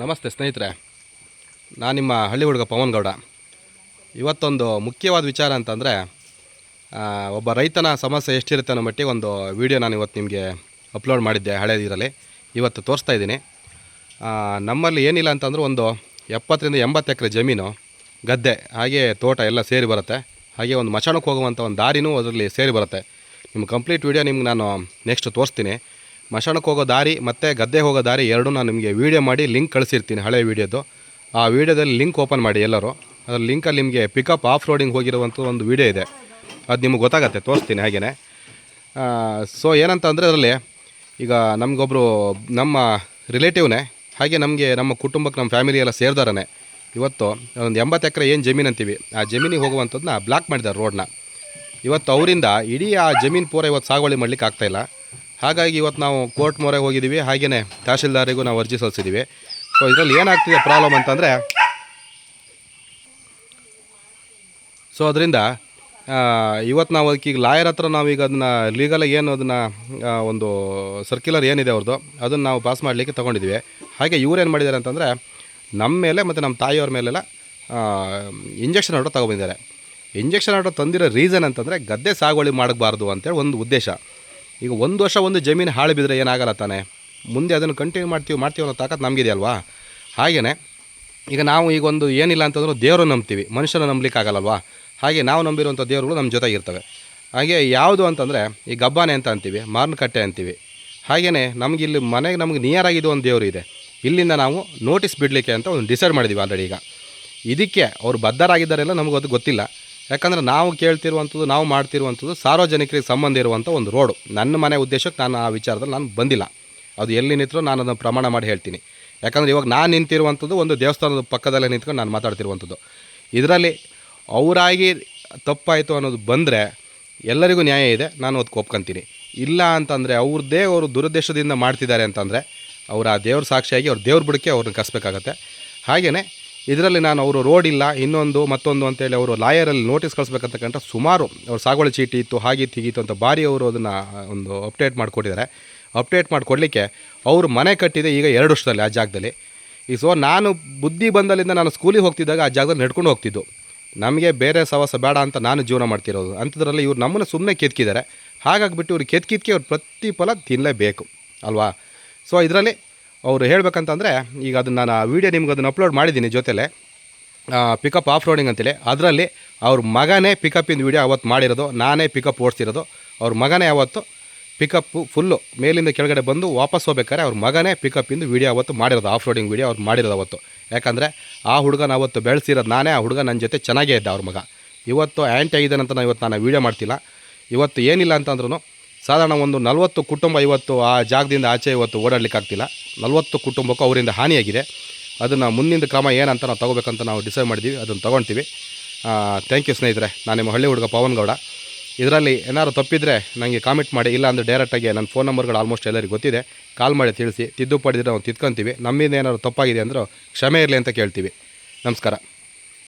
ನಮಸ್ತೆ ಸ್ನೇಹಿತರೆ. ನಾನು ನಿಮ್ಮ ಹಳ್ಳಿ ಹುಡುಗ ಪವನ್ ಗೌಡ. ಇವತ್ತೊಂದು ಮುಖ್ಯವಾದ ವಿಚಾರ ಅಂತಂದರೆ ಒಬ್ಬ ರೈತನ ಸಮಸ್ಯೆ ಎಷ್ಟಿರುತ್ತೆ ಅನ್ನೋ ಮಟ್ಟಿಗೆ ಒಂದು ವಿಡಿಯೋ ನಾನು ಇವತ್ತು ನಿಮಗೆ ಅಪ್ಲೋಡ್ ಮಾಡಿದ್ದೆ ಹಳೇದಿರಲ್ಲಿ ಇವತ್ತು ತೋರಿಸ್ತಾ ಇದ್ದೀನಿ. ನಮ್ಮಲ್ಲಿ ಏನಿಲ್ಲ ಅಂತಂದ್ರೆ ಒಂದು ಎಪ್ಪತ್ತರಿಂದ ಎಂಬತ್ತು ಎಕರೆ ಜಮೀನು, ಗದ್ದೆ, ಹಾಗೆ ತೋಟ ಎಲ್ಲ ಸೇರಿ ಬರುತ್ತೆ. ಹಾಗೆ ಒಂದು ಮಚಾಣಕ್ಕೆ ಹೋಗುವಂಥ ಒಂದು ದಾರಿನೂ ಅದರಲ್ಲಿ ಸೇರಿ ಬರುತ್ತೆ. ನಿಮ್ಮ ಕಂಪ್ಲೀಟ್ ವಿಡಿಯೋ ನಿಮ್ಗೆ ನಾನು ನೆಕ್ಸ್ಟ್ ತೋರಿಸ್ತೀನಿ. ಮಶಾಣಕ್ಕೆ ಹೋಗೋ ದಾರಿ ಮತ್ತು ಗದ್ದೆ ಹೋಗೋ ದಾರಿ ಎರಡೂ ನಾನು ನಿಮಗೆ ವೀಡಿಯೋ ಮಾಡಿ ಲಿಂಕ್ ಕಳಿಸಿರ್ತೀನಿ ಹಳೆ ವೀಡಿಯೋದು ಆ ವೀಡಿಯೋದಲ್ಲಿ ಲಿಂಕ್ ಓಪನ್ ಮಾಡಿ ಎಲ್ಲರೂ. ಅದ್ರ ಲಿಂಕಲ್ಲಿ ನಿಮಗೆ ಪಿಕಪ್ ಆಫ್ ರೋಡಿಂಗ್ ಹೋಗಿರುವಂಥ ಒಂದು ವೀಡಿಯೋ ಇದೆ. ಅದು ನಿಮಗೆ ಗೊತ್ತಾಗತ್ತೆ, ತೋರಿಸ್ತೀನಿ ಹಾಗೆಯೇ ಸೊ ಏನಂತ ಅಂದರೆ ಅದರಲ್ಲಿ ಈಗ ನಮಗೊಬ್ಬರು ನಮ್ಮ ರಿಲೇಟಿವ್ನೇ ಹಾಗೆ ನಮಗೆ ನಮ್ಮ ಕುಟುಂಬಕ್ಕೆ ನಮ್ಮ ಫ್ಯಾಮಿಲಿ ಎಲ್ಲ ಸೇರಿದಾರನೆ. ಇವತ್ತು ಒಂದು ಎಂಬತ್ತು ಎಕರೆ ಏನು ಜಮೀನು ಅಂತೀವಿ. ಆ ಜಮೀನಿಗೆ ಹೋಗುವಂಥದ್ದನ್ನ ಬ್ಲಾಕ್ ಮಾಡಿದ್ದಾರೆ ರೋಡ್ನ ಇವತ್ತು ಅವರಿಂದ ಇಡೀ ಆ ಜಮೀನು ಪೂರ ಇವತ್ತು ಸಾಗುವಳಿ ಮಾಡ್ಲಿಕ್ಕೆ ಆಗ್ತಾಯಿಲ್ಲ ಹಾಗಾಗಿ ಇವತ್ತು ನಾವು ಕೋರ್ಟ್ ಮೊರೆ ಹೋಗಿದ್ದೀವಿ. ಹಾಗೆಯೇ ತಹಶೀಲ್ದಾರಿಗೂ ನಾವು ಅರ್ಜಿ ಸಲ್ಲಿಸಿದ್ದೀವಿ. ಸೊ ಇದರಲ್ಲಿ ಏನಾಗ್ತಿದೆ ಪ್ರಾಬ್ಲಮ್ ಅಂತಂದರೆ ಸೊ ಅದರಿಂದ ಇವತ್ತು ನಾವು ಈಗ ಲಾಯರ್ ಹತ್ರ ನಾವೀಗ ಅದನ್ನು ಲೀಗಲಾಗಿ ಏನು ಅದನ್ನು ಒಂದು ಸರ್ಕ್ಯುಲರ್ ಏನಿದೆ ಅವ್ರದ್ದು ಅದನ್ನು ನಾವು ಪಾಸ್ ಮಾಡಲಿಕ್ಕೆ ತೊಗೊಂಡಿದ್ವಿ ಹಾಗೆ ಇವ್ರು ಏನು ಮಾಡಿದ್ದಾರೆ ಅಂತಂದರೆ ನಮ್ಮ ಮೇಲೆ ಮತ್ತು ನಮ್ಮ ತಾಯಿಯವ್ರ ಮೇಲೆಲ್ಲ ಇಂಜೆಕ್ಷನ್ ಆರ್ಡರ್ ತೊಗೊಬಂದಿದ್ದಾರೆ ಇಂಜೆಕ್ಷನ್ ಆರ್ಡರ್ ತಂದಿರೋ ರೀಸನ್ ಅಂತಂದರೆ ಗದ್ದೆ ಸಾಗುವಳಿ ಮಾಡಬಾರ್ದು ಅಂತೇಳಿ ಒಂದು ಉದ್ದೇಶ. ಈಗ ಒಂದು ವರ್ಷ ಒಂದು ಜಮೀನು ಹಾಳು ಬಿದ್ದರೆ ಏನಾಗಲ್ಲ ತಾನೆ. ಮುಂದೆ ಅದನ್ನು ಕಂಟಿನ್ಯೂ ಮಾಡ್ತೀವಿ ಮಾಡ್ತೀವಿ ಅನ್ನೋ ತಾಕತ್ತು ನಮಗಿದೆ ಅಲ್ವಾ ಹಾಗೆಯೇ ಈಗ ನಾವು ಈಗ ಒಂದು ಏನಿಲ್ಲ ಅಂತಂದ್ರೆ ದೇವರು ನಂಬ್ತೀವಿ ಮನುಷ್ಯನ ನಂಬಲಿಕ್ಕೆ ಆಗಲ್ಲಲ್ವಾ ಹಾಗೆ ನಾವು ನಂಬಿರುವಂಥ ದೇವರುಗಳು ನಮ್ಮ ಜೊತೆಗಿರ್ತವೆ ಹಾಗೆ ಯಾವುದು ಅಂತಂದರೆ, ಈ ಗಬ್ಬಾನೆ ಅಂತ ಅಂತೀವಿ, ಮಾರ್ನಕಟ್ಟೆ ಅಂತೀವಿ. ಹಾಗೆಯೇ ನಮಗಿಲ್ಲಿ ಮನೆಗೆ ನಮಗೆ ನಿಯರಾಗಿದ್ದು ಒಂದು ದೇವರು ಇದೆ. ಇಲ್ಲಿಂದ ನಾವು ನೋಟಿಸ್ ಬಿಡಲಿಕ್ಕೆ ಅಂತ ಒಂದು ಡಿಸೈಡ್ ಮಾಡಿದ್ದೀವಿ ಆಲ್ರೆಡಿ ಈಗ. ಇದಕ್ಕೆ ಅವರು ಬದ್ಧರಾಗಿದ್ದಾರೆಲ್ಲ ನಮಗದು ಗೊತ್ತಿಲ್ಲ. ಯಾಕಂದರೆ ನಾವು ಕೇಳ್ತಿರುವಂಥದ್ದು, ನಾವು ಮಾಡ್ತಿರುವಂಥದ್ದು ಸಾರ್ವಜನಿಕರಿಗೆ ಸಂಬಂಧ ಇರುವಂಥ ಒಂದು ರೋಡು ನನ್ನ ಮನೆ ಉದ್ದೇಶಕ್ಕೆ ನಾನು ಆ ವಿಚಾರದಲ್ಲಿ ನಾನು ಬಂದಿಲ್ಲ. ಅದು ಎಲ್ಲಿ ನಿಂತರೂ ನಾನು ಅದನ್ನು ಪ್ರಮಾಣ ಮಾಡಿ ಹೇಳ್ತೀನಿ. ಯಾಕಂದರೆ ಇವಾಗ ನಾನು ನಿಂತಿರುವಂಥದ್ದು ಒಂದು ದೇವಸ್ಥಾನದ ಪಕ್ಕದಲ್ಲೇ ನಿಂತ್ಕೊಂಡು ನಾನು ಮಾತಾಡ್ತಿರುವಂಥದ್ದು. ಇದರಲ್ಲಿ ಅವರಾಗಿ ತಪ್ಪಾಯಿತು ಅನ್ನೋದು ಬಂದರೆ ಎಲ್ಲರಿಗೂ ನ್ಯಾಯ ಇದೆ, ನಾನು ಅದಕ್ಕೆ ಒಪ್ಕೊಂತೀನಿ. ಇಲ್ಲ ಅಂತಂದರೆ ಅವ್ರದ್ದೇ ಅವರು ದುರುದ್ದೇಶದಿಂದ ಮಾಡ್ತಿದ್ದಾರೆ ಅಂತಂದರೆ ಅವ್ರು ಆ ದೇವ್ರ ಸಾಕ್ಷಿಯಾಗಿ ಅವ್ರ ದೇವ್ರ ಬುಡಕ್ಕೆ ಅವ್ರನ್ನ ಕಸಬೇಕಾಗತ್ತೆ. ಹಾಗೆಯೇ ಇದರಲ್ಲಿ ನಾನು ಅವರು ರೋಡ್ ಇಲ್ಲ, ಇನ್ನೊಂದು ಮತ್ತೊಂದು ಅಂತೇಳಿ ಅವರು ಲಾಯರಲ್ಲಿ ನೋಟಿಸ್ ಕಳಿಸ್ಬೇಕಂತಕ್ಕಂಥ ಸುಮಾರು ಅವ್ರ ಸಾಗುವಳಿ ಚೀಟಿ ಇತ್ತು, ಹಾಗೆ ಹೀಗಿತ್ತು ಅಂತ ಭಾರಿ ಅವರು ಅದನ್ನು ಒಂದು ಅಪ್ಡೇಟ್ ಮಾಡಿಕೊಟ್ಟಿದ್ದಾರೆ. ಅಪ್ಡೇಟ್ ಮಾಡಿಕೊಡ್ಲಿಕ್ಕೆ ಅವರು ಮನೆ ಕಟ್ಟಿದೆ ಈಗ ಎರಡು ವರ್ಷದಲ್ಲಿ ಆ ಜಾಗದಲ್ಲಿ. ಈ ಸೊ ನಾನು ಬುದ್ಧಿ ಬಂದಲ್ಲಿಂದ ನಾನು ಸ್ಕೂಲಿಗೆ ಹೋಗ್ತಿದ್ದಾಗ ಆ ಜಾಗದಲ್ಲಿ ನಡ್ಕೊಂಡು ಹೋಗ್ತಿದ್ದು. ನಮಗೆ ಬೇರೆ ಸವಾಸ ಬೇಡ ಅಂತ ನಾನು ಜೀವನ ಮಾಡ್ತಿರೋದು. ಅಂಥದ್ರಲ್ಲಿ ಇವ್ರು ನಮ್ಮನ್ನು ಸುಮ್ಮನೆ ಕೆತ್ಕಿದ್ದಾರೆ. ಹಾಗಾಗಿಬಿಟ್ಟು ಇವ್ರು ಕೆತ್ಕಿದ್ಕೆ ಅವ್ರು ಪ್ರತಿಫಲ ತಿನ್ನಲೇಬೇಕು ಅಲ್ವಾ? ಸೊ ಇದರಲ್ಲಿ ಅವರು ಹೇಳಬೇಕಂತಂದರೆ, ಈಗ ಅದನ್ನು ನಾನು ವೀಡಿಯೋ ನಿಮ್ಗೆ ಅದನ್ನು ಅಪ್ಲೋಡ್ ಮಾಡಿದ್ದೀನಿ ಜೊತೆಲೆ ಪಿಕಪ್ ಆಫ್ ರೋಡಿಂಗ್ ಅಂತೇಳಿ ಅದರಲ್ಲಿ ಅವ್ರ ಮಗನೇ ಪಿಕಪ್ಪಿಂದ ವೀಡಿಯೋ ಅವತ್ತು ಮಾಡಿರೋದು, ನಾನೇ ಪಿಕಪ್ ಓಡಿಸಿರೋದು ಅವ್ರ ಮಗನೇ ಅವತ್ತು ಪಿಕಪ್ಪು ಫುಲ್ಲು ಮೇಲಿಂದ ಕೆಳಗಡೆ ಬಂದು ವಾಪಸ್ ಹೋಗ್ಬೇಕಾದ್ರೆ ಅವ್ರ ಮಗನೇ ಪಿಕಪ್ಪಿಂದ ವೀಡಿಯೋ ಅವತ್ತು ಮಾಡಿರೋದು ಆಫ್ ರೋಡಿಂಗ್ ವೀಡಿಯೋ ಅವ್ರು ಮಾಡಿರೋದು ಅವತ್ತು. ಯಾಕಂದರೆ, ಆ ಹುಡುಗನ ಅವತ್ತು ಬೆಳೆಸಿರೋದು ನಾನೇ, ಆ ಹುಡುಗ ನನ್ನ ಜೊತೆ ಚೆನ್ನಾಗೇ ಇದ್ದ ಅವ್ರ ಮಗ. ಇವತ್ತು ಆ್ಯಂಟಿ ಆಗಿದ್ದಾನಂತ ನಾನು ಇವತ್ತು ನಾನು ವೀಡಿಯೋ ಮಾಡ್ತಿಲ್ಲ. ಇವತ್ತು ಏನಿಲ್ಲ ಅಂತಂದ್ರೂ ಸಾಧಾರಣ ಒಂದು ನಲವತ್ತು ಕುಟುಂಬ ಇವತ್ತು ಆ ಜಾಗದಿಂದ ಆಚೆ ಇವತ್ತು ಓಡಾಡಲಿಕ್ಕೆ ಆಗ್ತಿಲ್ಲ. ನಲವತ್ತು ಕುಟುಂಬಕ್ಕೂ ಅವರಿಂದ ಹಾನಿಯಾಗಿದೆ. ಅದನ್ನು ಮುಂದಿನ ಕ್ರಮ ಏನಂತ ನಾವು ತೊಗೋಬೇಕಂತ ನಾವು ಡಿಸೈಡ್ ಮಾಡಿದ್ದೀವಿ. ಅದನ್ನು ತೊಗೊಳ್ತೀವಿ ಥ್ಯಾಂಕ್ ಯು ಸ್ನೇಹಿತರೆ. ನಾನು ನಿಮ್ಮ ಹಳ್ಳಿ ಹುಡುಗ ಪವನ್ ಗೌಡ. ಇದರಲ್ಲಿ ಏನಾದ್ರು ತಪ್ಪಿದರೆ ನನಗೆ ಕಾಮೆಂಟ್ ಮಾಡಿ. ಇಲ್ಲ ಅಂದರೆ ಡೈರೆಕ್ಟಾಗಿ ನನ್ನ ಫೋನ್ ನಂಬರ್ಗಳು ಆಲ್ಮೋಸ್ಟ್ ಎಲ್ಲರಿಗೂ ಗೊತ್ತಿದೆ. ಕಾಲ್ ಮಾಡಿ ತಿಳಿಸಿ. ತಿದ್ದುಪಡಿದ್ರೆ ನಾವು ತಿದ್ಕೊಂತೀವಿ. ನಮ್ಮಿಂದ ಏನಾದ್ರು ತಪ್ಪಾಗಿದೆ ಅಂದರೂ ಕ್ಷಮೆ ಇರಲಿ ಅಂತ ಕೇಳ್ತೀವಿ. ನಮಸ್ಕಾರ.